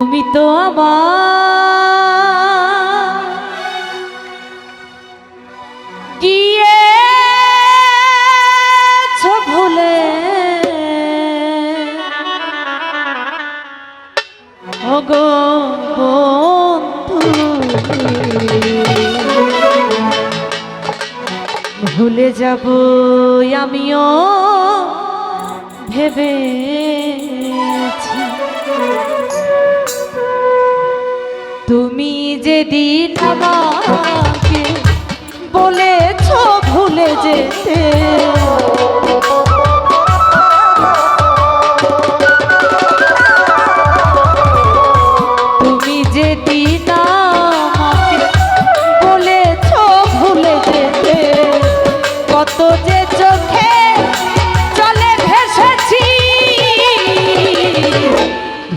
তুমি তো আমার গিয়েছ ভুলে। ওগো ভুলে যাব আমিও ভেবে তুমি যেদিন আমাকে বলেছ ভুলে যেতে। তুমি আমাকে বলেছ ভুলে যেতে। কত যে চোখে চলে ভেসেছি,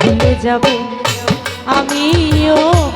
ভুলে আমিও।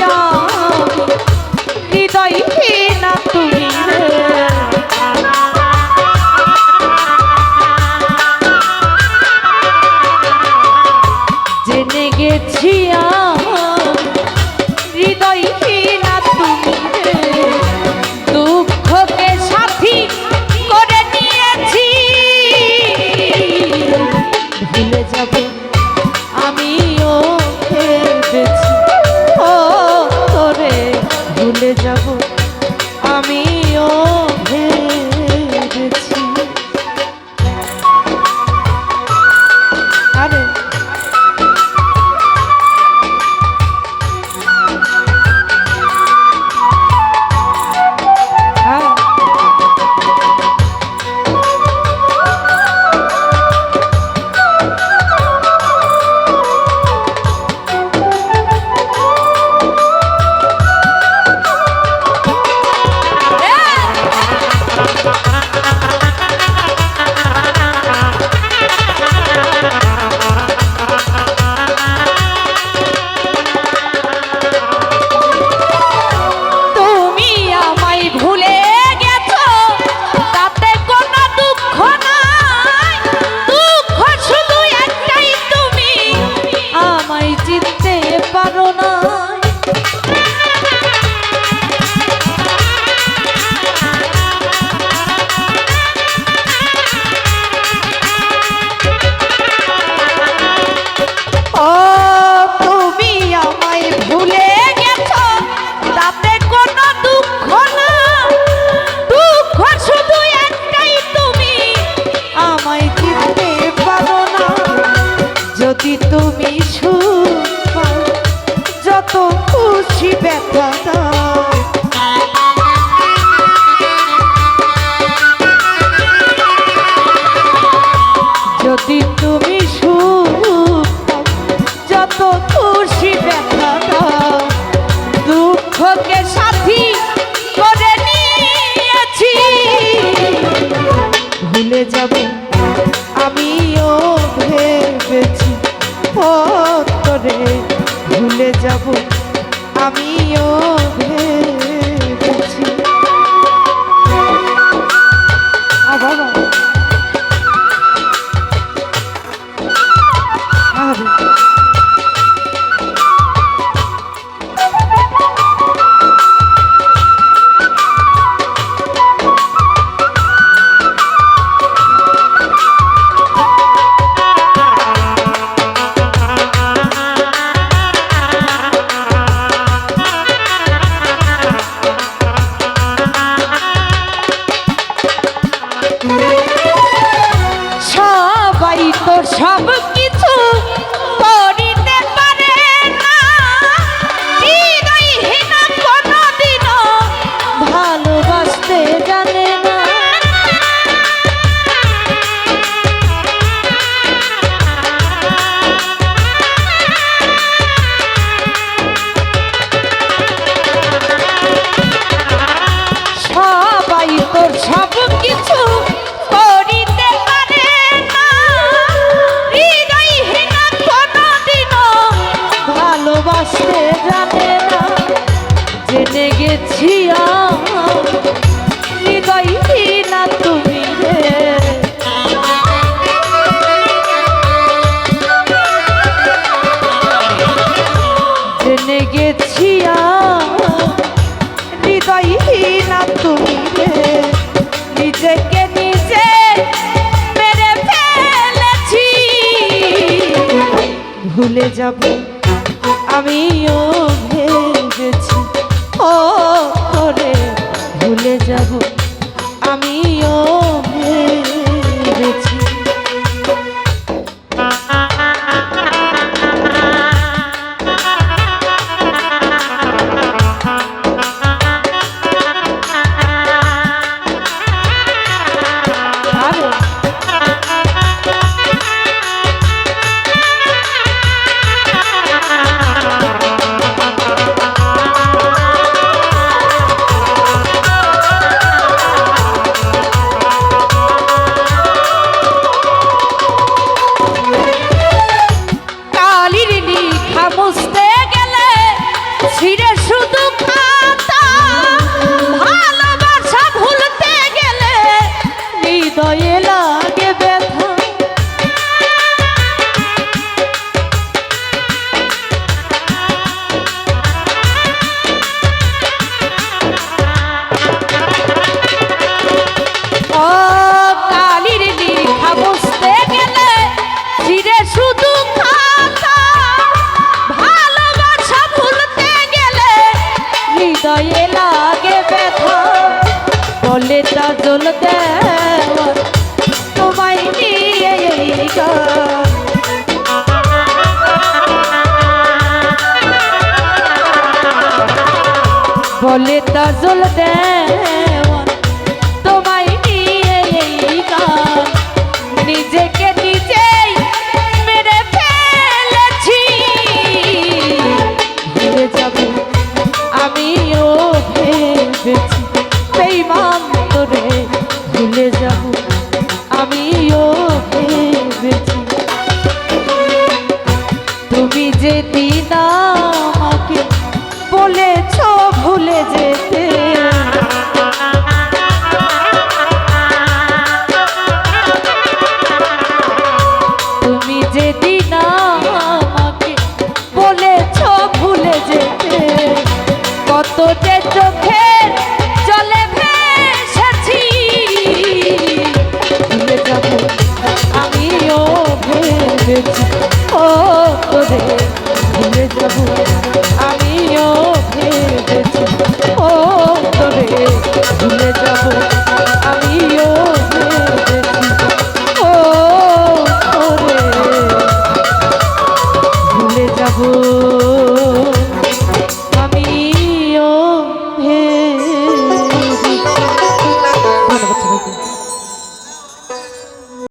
哟 আমিও ভেবেছি ও তরে ভুলে যাব। আমিও ভেবেছি। আবার ভুলে যাব। আমিও ভেঙেছি ও করে ভুলে যাব। আমিও বলে তাজল দেয়